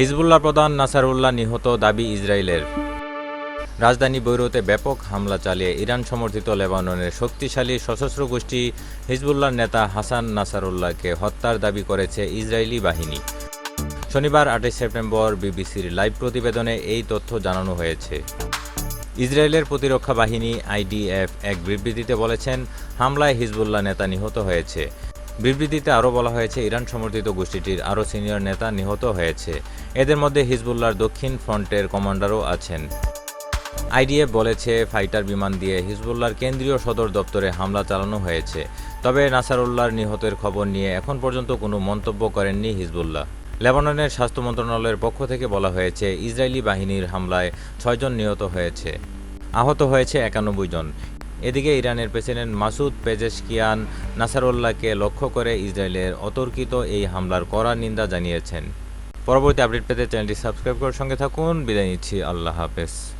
Hezbollah প্রধান Nasrallah নিহত দাবি ইসরায়েলের। রাজধানী বৈরুতে ব্যাপক হামলা চালিয়ে ইরান সমর্থিত লেবাননের শক্তিশালী সশস্ত্র গোষ্ঠী হিজবুল্লাহর নেতা হাসান নাসারুল্লাহকে হত্যার দাবি করেছে ইসরায়েলি বাহিনী। শনিবার আটই সেপ্টেম্বর বিবিসির লাইভ প্রতিবেদনে এই তথ্য জানানো হয়েছে। ইসরায়েলের প্রতিরক্ষা বাহিনী আইডিএফ এক বিবৃতিতে বলেছেন, হামলায় হিজবুল্লাহ নেতা নিহত হয়েছে। বিবৃতিতে আরও বলা হয়েছে, ইরান সমর্থিত গোষ্ঠীটির আরও সিনিয়র নেতা নিহত হয়েছে। এদের মধ্যে হিজবুল্লাহর দক্ষিণ ফ্রন্টের কমান্ডারও আছেন। আইডিএফ বলেছে, ফাইটার বিমান দিয়ে হিজবুল্লাহর কেন্দ্রীয় সদর দপ্তরে হামলা চালানো হয়েছে। তবে নাসারুল্লাহর নিহতের খবর নিয়ে এখন পর্যন্ত কোনো মন্তব্য করেননি হিজবুল্লাহ। লেবাননের স্বাস্থ্য মন্ত্রণালয়ের পক্ষ থেকে বলা হয়েছে, ইসরায়েলি বাহিনীর হামলায় ছয়জন নিহত হয়েছে। আহত হয়েছে একানব্বই জন। এদিকে ইরানের প্রেসিডেন্ট মাসুদ পেজেশকিয়ান নাসারুল্লাহকে লক্ষ্য করে ইসরায়েলের অতর্কিত এই হামলার কড়া নিন্দা জানিয়েছেন। পরবর্তী আপডেট পেতে চ্যানেলটি সাবস্ক্রাইব করার সঙ্গে থাকুন। বিদায় নিচ্ছি। আল্লাহ হাফেজ।